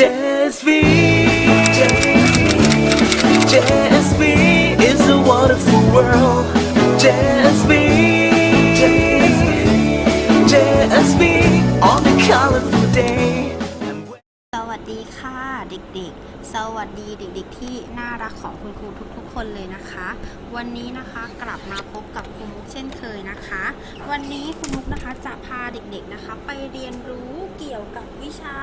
JSV JSV is a wonderful world JSV JSV on a colorful day สวัสดีค่ะเด็กๆ สวัสดีเด็กๆ ที่น่ารักของคุณครูทุกๆ คนเลยนะคะ วันนี้นะคะกลับมาพบกับคุณมุกเช่นเคยนะคะ วันนี้คุณมุกนะคะจะพาเด็กๆนะคะ ไปเรียนรู้เกี่ยวกับ วิชา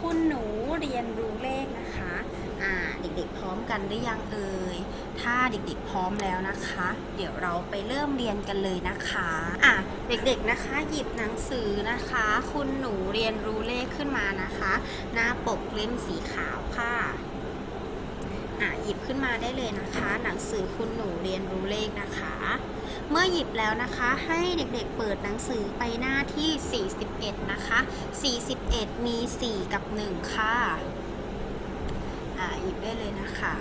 คุณหนูเรียนรู้เลขนะคะอ่าเด็กๆพร้อมกันหรือยังเอ่ยถ้าเด็กๆพร้อมแล้วนะคะ เดี๋ยวเราไปเริ่มเรียนกันเลยนะคะอะเด็กๆนะคะ หยิบหนังสือนะคะ คุณหนูเรียนรู้เลขขึ้นมานะคะ หน้าปกเล่มสีขาวค่ะอะหยิบขึ้นมาได้เลยนะคะ หนังสือคุณหนูเรียนรู้เลขนะคะเมื่อหยิบแล้วนะคะให้เด็กๆเปิดหนังสือไปหน้าที่ 41 นะคะ 41 มี 4 กับ 1 ค่ะ อะหยิบได้เลยนะคะ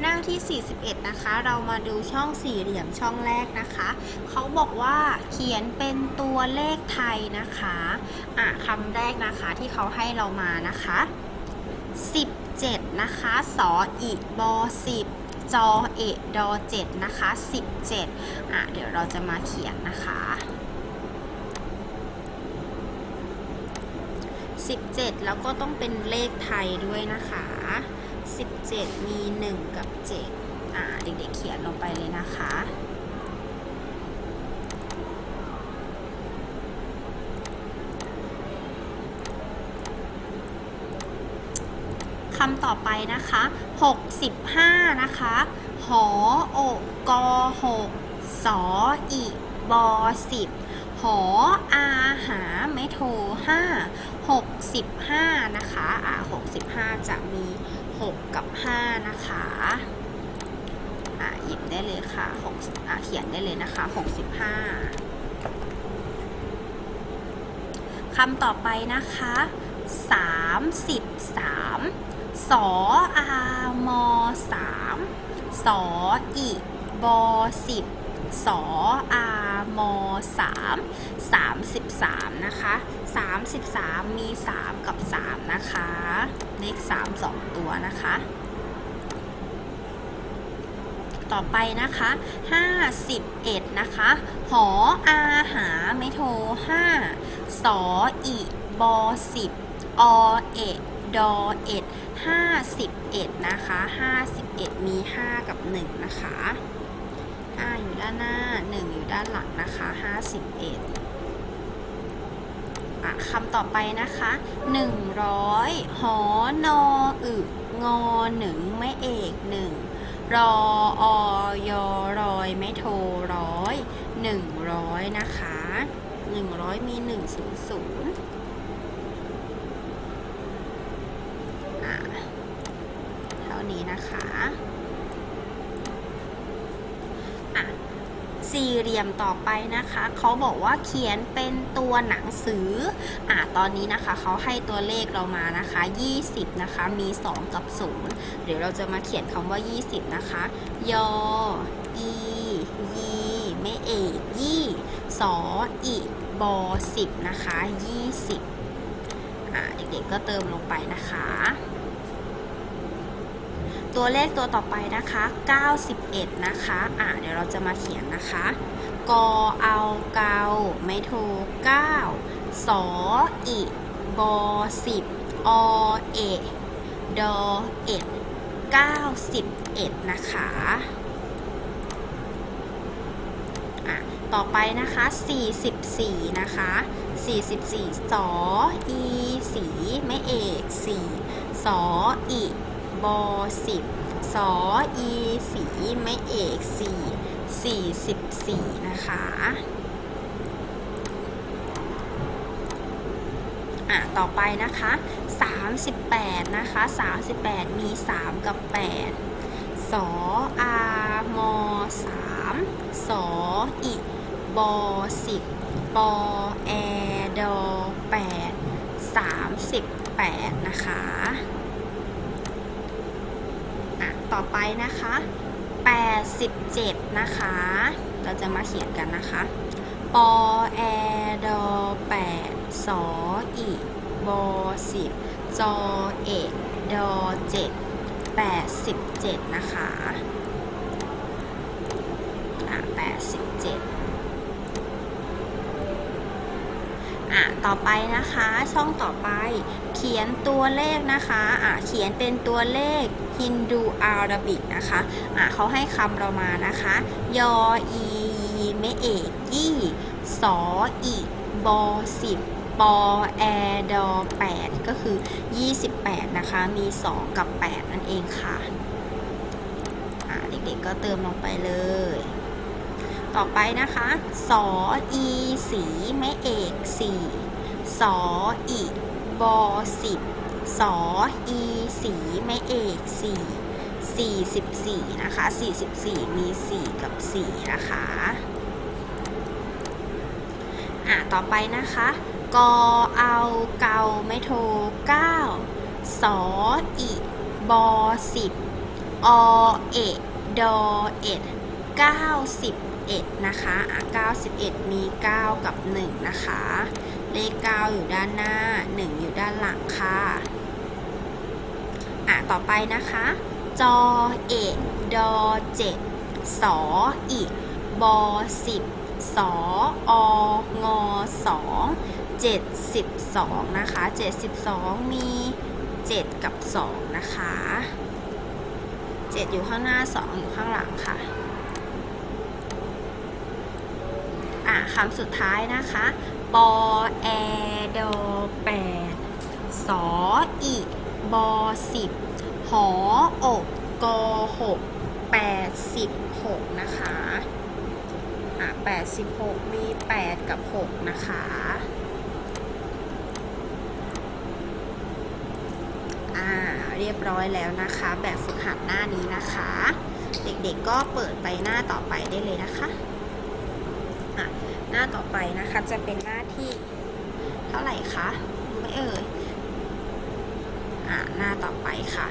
หน้าที่ 41 นะคะ เรามาดูช่องสี่เหลี่ยมช่องแรกนะคะ เขาบอกว่าเขียนเป็นตัวเลขไทยนะคะ อะคำแรกนะคะที่เขาให้เรามานะคะ 17 นะคะสออีบอ10จอเอดอ7นะคะ 17 อะ เดี๋ยวเราจะมาเขียนนะคะ 17 แล้วก็ต้องเป็นเลขไทยด้วยนะคะ 17 มี 1 กับ 7 อ่า เด็กๆเขียนลงไปเลยนะคะคำต่อไปนะคะ 65 นะคะ หอ โอกอ6สออี บอสิบหออาหาเมโทรห้าหกสิบห้านะคะอาหกสิบห้าจะมีหกกับห้านะคะอ่าหยิบได้เลยค่ะหกอาเขียนได้เลยนะคะหกสิบห้าคำต่อไปนะคะสามสิบสามสออามอสามสออีบอสิบสออา 3 33 นะคะ 33 มี 3 กับ 3 นะคะ เลข 3 2 ตัวนะคะ ต่อไปนะคะ 51 นะคะ หออาหาไม่โทร5สออีบอ10อเอดอเอ็ด51นะคะ51มี5กับ1นะคะ5อยู่ด้านหน้า ด้านหลังนะคะ 51อะคำต่อไปนะคะ 100 หอนออึงอหนึ่งไม่เอกหนึ่งรออยอรอยไม่โทรร้อยหนึ่งร้อยนะคะหนึ่งร้อยมีหนึ่งศูนย์ศูนย์อะเท่านี้นะคะอะ สี่เหลี่ยมต่อไปนะคะ เขาบอกว่าเขียนเป็นตัวหนังสือ อะตอนนี้นะคะเขาให้ตัวเลขเรามานะคะ 20 นะคะ มี 2 กับ 0 เดี๋ยวเราจะมาเขียนคำว่า 20 นะคะ ยอ อี ยีไม่เอกยี่สออีบอ10 นะคะ 20อะเด็กๆก็เติมลงไปนะคะ ตัวเลขตัวต่อไปนะคะ 91 นะคะ อะเดี๋ยวเราจะมาเขียนนะคะ กอเอาเกาไม่โท9สออีบอ10อเอดอเอ็ด91นะคะอะต่อไปนะคะ44นะคะ44สออีสีไม่เอก4สออี บอ10สออีสีไม่เอก4 44นะคะอะต่อไปนะคะ 38 นะคะ 38 มี 3 กับ 8 สออามอ3สออิบอ10ปอแอดอ8 38 นะคะ ต่อไปนะคะ 87 นะคะ เราจะมาเขียนกันนะคะ ปอแอดอ8สออีบอสิบจอเอกดอเจ็ดแปดสิบเจ็ดนะคะแปดสิบเจ็ด อะต่อไปนะคะช่องต่อไป เขียนตัวเลขนะคะอะเขียนเป็นตัวเลขฮินดูอาราบิกนะคะอะเขาให้คำเรามานะคะ ยออีเมเอกยี่สออีบอสิบปอแอดอแปดก็คือ 28 นะคะ มี 2 กับ 8 นั่นเองค่ะอะเด็กๆก็เติมลงไปเลย ต่อไปนะคะ สออีสีแม่เอกสี่สออีบอสิบสออีสีแม่เอกสี่สี่สิบสี่นะคะสี่สิบสี่มีสี่กับสี่นะคะอะต่อไปนะคะ กอเอาเกาไม่โทเก้าสออีบอสิบอเอดอเอ็ดเก้าสิบ เอ็ดนะคะอะเก้าสิบเอ็ดมีเก้ากับหนึ่งนะคะ เลขเก้าอยู่ด้านหน้าหนึ่งอยู่ด้านหลังค่ะอะต่อไปนะคะ จอเอะดอเจ็ดสออีบอสิบสอองอสองเจ็ดสิบสองนะคะเจ็ดสิบสองมีเจ็ดกับสองนะคะเจ็ดอยู่ข้างหน้าสองอยู่ข้างหลังค่ะ อะคำสุดท้ายนะคะ ปอแอดอแปดสออีบอสิบหออกกอหกแปดสิบหกนะคะอะแปดสิบหกมีแปดกับหกนะคะอ่าเรียบร้อยแล้วนะคะ แบบฝึกหัดหน้านี้นะคะ เด็กๆก็เปิดไปหน้าต่อไปได้เลยนะคะ หน้าต่อไปนะคะ จะเป็นหน้าที่เท่าไหร่คะไม่เอ่ยอะหน้าต่อไปค่ะ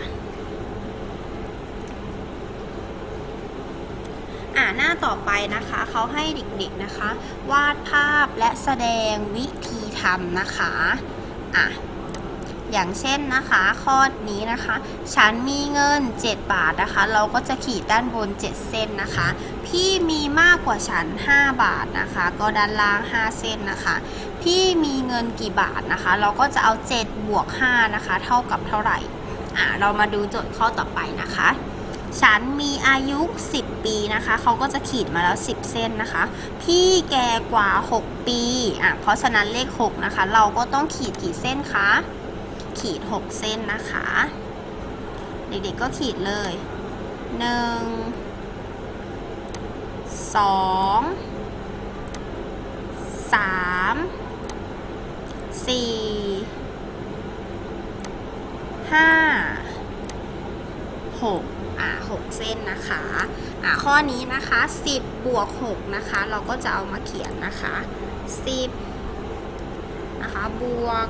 อ่าหน้าต่อไปนะคะเขาให้เด็กๆนะคะ วาดภาพและแสดงวิธีทำนะคะอะอย่างเช่นนะคะข้อนี้นะคะ ฉันมีเงิน 7 บาทนะคะ เราก็จะขีดด้านบน 7 เส้นนะคะ พี่มีมากกว่าฉัน 5 บาทนะคะ ก็ด้านล่าง 5 เส้นนะคะ พี่มีเงินกี่บาทนะคะ เราก็จะเอา 7 บวก 5 นะคะ เท่ากับเท่าไหร่อ่าเรามาดูโจทย์ข้อต่อไปนะคะ ฉันมีอายุ 10 ปีนะคะ เขาก็จะขีดมาแล้ว 10 เส้นนะคะ พี่แก่กว่า 6 ปีอะเพราะฉะนั้นเลข 6 นะคะ เราก็ต้องขีดกี่เส้นคะ ขีด 6 เส้นนะคะ เด็กๆก็ขีดเลย 1 2 3 4 5 6อ่า6เส้นนะคะอ่าข้อนี้นะคะ10บวก6นะคะ เราก็จะเอามาเขียนนะคะ10นะคะบวก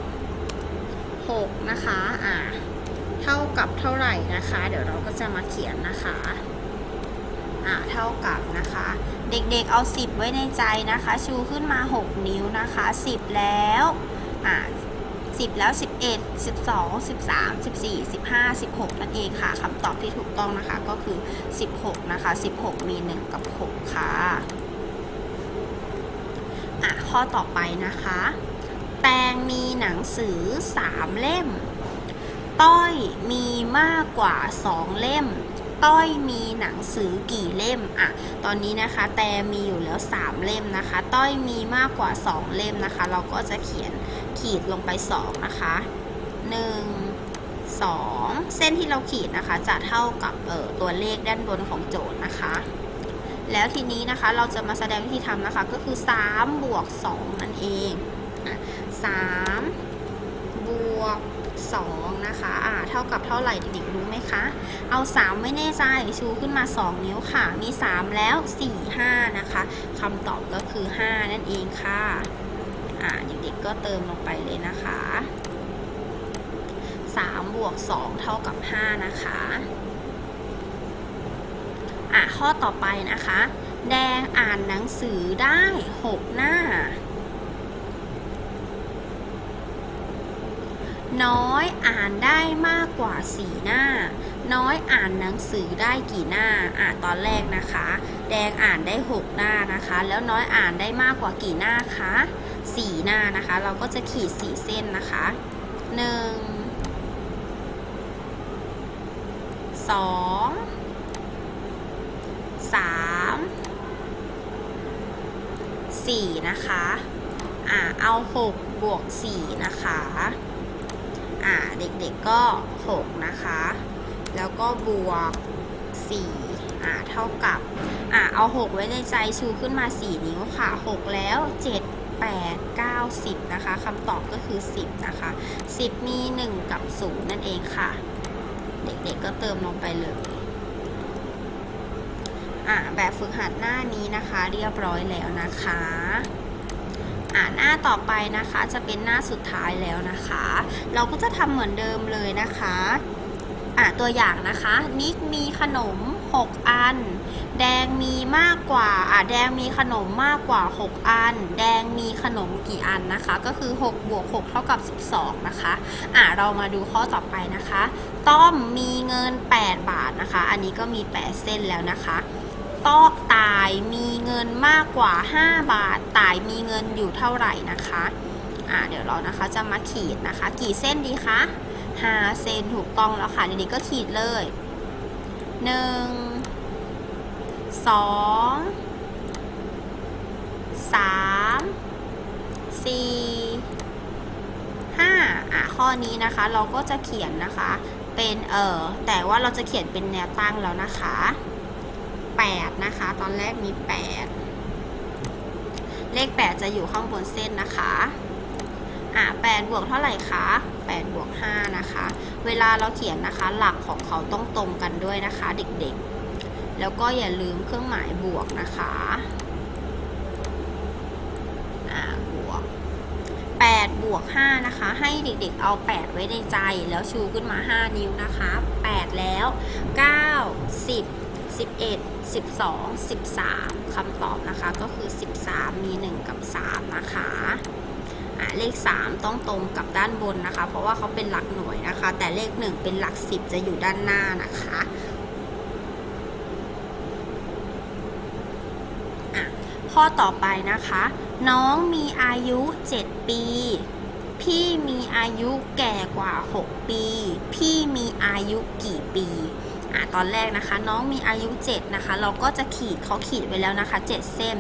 6นะคะอ่าเท่ากับเท่าไหร่นะคะ เดี๋ยวเราก็จะมาเขียนนะคะ อ่าเท่ากับนะคะ เด็กๆเอา 10 ไว้ในใจนะคะ ชูขึ้นมา 6 นิ้วนะคะ 10 แล้วอ่า10 แล้ว 11 12 13 14 15 16 นั่นเองค่ะคำตอบที่ถูกต้องนะคะก็คือ 16 นะคะ 16 มี 1 กับ 6 ค่ะอะ ข้อต่อไปนะคะ แตงมีหนังสือ 3 เล่ม ต้อยมีมากกว่า 2 เล่ม ต้อยมีหนังสือกี่เล่มอะตอนนี้นะคะ แตมีอยู่แล้ว 3 เล่มนะคะ ต้อยมีมากกว่า 2 เล่มนะคะ เราก็จะเขียนขีดลงไป 2 นะคะ 1 2 เส้นที่เราขีดนะคะ จะเท่ากับเออตัวเลขด้านบนของโจทย์นะคะ แล้วทีนี้นะคะเราจะมาแสดงวิธีทำนะคะก็คือ3บวก2นั่นเอง3บวก 2 นะคะอ่าเท่ากับเท่าไหร่เด็กๆรู้ไหมคะ เอา 3 ไม่แน่ใจชูขึ้นมา 2 นิ้วค่ะ มี 3 แล้ว 4 5 นะคะคำตอบก็คือ 5 นั่นเองค่ะอ่าเด็กๆก็เติมลงไปเลยนะคะ 3 บวก 2 เท่ากับ 5 นะคะอะข้อต่อไปนะคะ แดงอ่านหนังสือได้ 6 หน้า น้อยอ่านได้มากกว่าสี่หน้า น้อยอ่านหนังสือได้กี่หน้าอะตอนแรกนะคะ แดงอ่านได้ 6 หน้านะคะ แล้วน้อยอ่านได้มากกว่ากี่หน้าคะ4หน้านะคะ เราก็จะขีด4เส้นนะคะ 1 2 3 4 นะคะ อ่าเอา 6 บวก 4 นะคะ อ่าเด็กๆก็ 6 นะคะ แล้วก็บวก 4 อ่าเท่ากับอ่าเอา 6 ไว้ในใจชูขึ้นมา 4 นิ้วค่ะ 6 แล้ว 7 8 9 10 นะคะคำตอบก็คือ 10 นะคะ 10 มี 1 กับ 0 นั่นเองค่ะ เด็กๆก็เติมลงไปเลย อ่าแบบฝึกหัดหน้านี้นะคะ เรียบร้อยแล้วนะคะ อ่าหน้าต่อไปนะคะจะเป็นหน้าสุดท้ายแล้วนะคะ เราก็จะทำเหมือนเดิมเลยนะคะอ่าตัวอย่างนะคะ นิกมีขนม 6 อัน แดงมีมากกว่าอ่าแดงมีขนมมากกว่า 6 อัน แดงมีขนมกี่อันนะคะ ก็คือ6บวก6เท่ากับ 12 นะคะอ่าเรามาดูข้อต่อไปนะคะ ต้อมมีเงิน 8 บาทนะคะ อันนี้ก็มี 8 เส้นแล้วนะคะ ตอกตายมีเงินมากกว่า 5 บาท ตายมีเงินอยู่เท่าไหร่นะคะอ่าเดี๋ยวเรานะคะจะมาขีดนะคะ กี่เส้นดีคะ5เส้นถูกต้องแล้วค่ะเด็กๆก็ขีดเลย 1 2 3 4 5อะข้อนี้นะคะเราก็จะเขียนนะคะ เป็นเออแต่ว่าเราจะเขียนเป็นแนวตั้งแล้วนะคะ 8 นะคะ ตอนแรกมี 8 เลข 8 จะอยู่ข้างบนเส้นนะคะอะ8บวกเท่าไหร่คะ8บวก5นะคะ เวลาเราเขียนนะคะ หลักของเขาต้องตรงกันด้วยนะคะ เด็กๆ แล้วก็อย่าลืมเครื่องหมายบวกนะคะอะบวก8บวก5นะคะ ให้เด็กๆเอา 8 ไว้ในใจแล้วชูขึ้นมา 5 นิ้วนะคะ 8 แล้ว 9 10 11 12 13คำตอบนะคะก็คือ 13 มี 1 กับ 3 นะคะเลข 3 ต้องตรงกับด้านบนนะคะ เพราะว่าเขาเป็นหลักหน่วยนะคะ แต่เลข 1 เป็นหลัก 10 จะอยู่ด้านหน้านะคะะข้อต่อไปนะคะ น้องมีอายุ 7 ปี พี่มีอายุแก่กว่า 6 ปี พี่มีอายุกี่ปี อะตอนแรกนะคะ น้องมีอายุ 7 นะคะ เราก็จะขีดเขาขีดไว้แล้วนะคะ 7 เส้น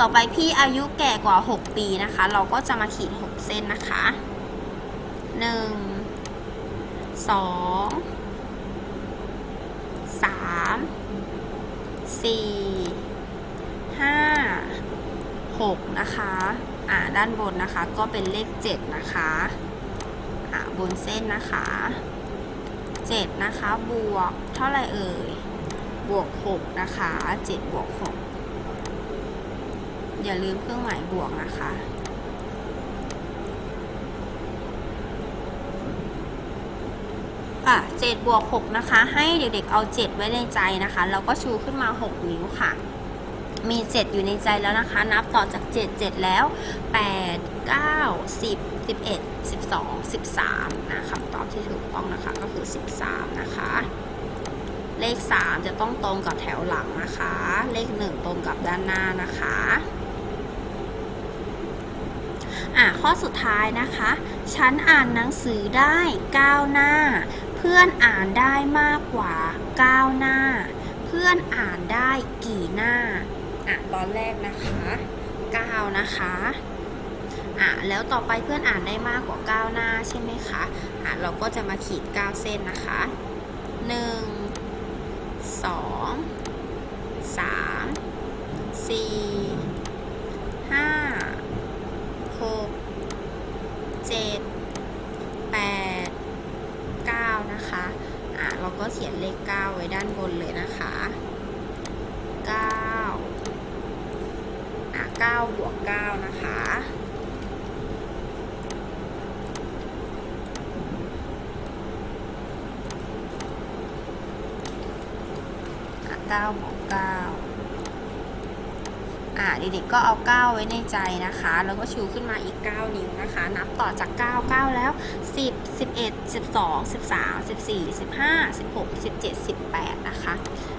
ต่อไปพี่อายุแก่กว่า 6 ปีนะคะ เราก็จะมาขีด 6 เส้นนะคะ 1 2 3 4 5 6 นะคะ อ่า ด้านบนนะคะ ก็เป็นเลข 7 นะคะ อ่า บนเส้นนะคะ 7 นะคะ บวกเท่าไหร่เอ่ย บวก 6 นะคะ 7 บวก 6 อย่าลืมเครื่องหมายบวกนะคะ อะ7บวก 6 นะคะ ให้เด็กๆเอา 7 ไว้ในใจนะคะ แล้วก็ชูขึ้นมา 6 นิ้วค่ะมี 7 อยู่ในใจแล้วนะคะ นับต่อจาก 7 7 แล้ว 8 9 10 11 12 13นะคำตอบที่ถูกต้องนะคะก็คือ 13 นะคะ เลข 3 จะต้องตรงกับแถวหลังนะคะ เลข 1 ตรงกับด้านหน้านะคะอะข้อสุดท้ายนะคะ ฉันอ่านหนังสือได้9หน้า เพื่อนอ่านได้มากกว่า 9 หน้า เพื่อนอ่านได้กี่หน้าอะตอนแรกนะคะ 9 นะคะ อะแล้วต่อไปเพื่อนอ่านได้มากกว่า 9 หน้าใช่ไหมคะอะเราก็จะมาขีด 9 เส้นนะคะ 1 2 3 4 5 6 7 8 9 นะคะอะเราก็เขียนเลข 9 ไว้ด้านบนเลยนะคะ9อะ9บวก9นะคะ 9บวก9อ่าเด็กๆก็เอา 9 ไว้ในใจนะคะ แล้วก็ชูขึ้นมาอีก 9 นิ้วนะคะ นับต่อจาก 9 9 แล้ว 10 11 12 13 14 15 16 17 18 นะคะ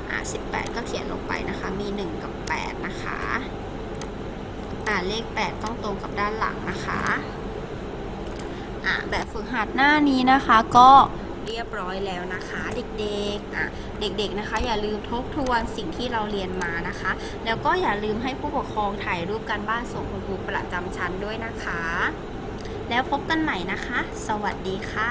อ่า18 ก็เขียนลงไปนะคะ มี 1 กับ 8 นะคะอ่าเลข 8 ต้องตรงกับด้านหลังนะคะอ่าแบบฝึกหัดหน้านี้นะคะก็ เรียบร้อยแล้วนะคะ เด็กๆอะเด็กๆนะคะ อย่าลืมทบทวนสิ่งที่เราเรียนมานะคะ แล้วก็อย่าลืมให้ผู้ปกครองถ่ายรูปการบ้านส่งคุณครูประจำชั้นด้วยนะคะ แล้วพบกันใหม่นะคะ สวัสดีค่ะ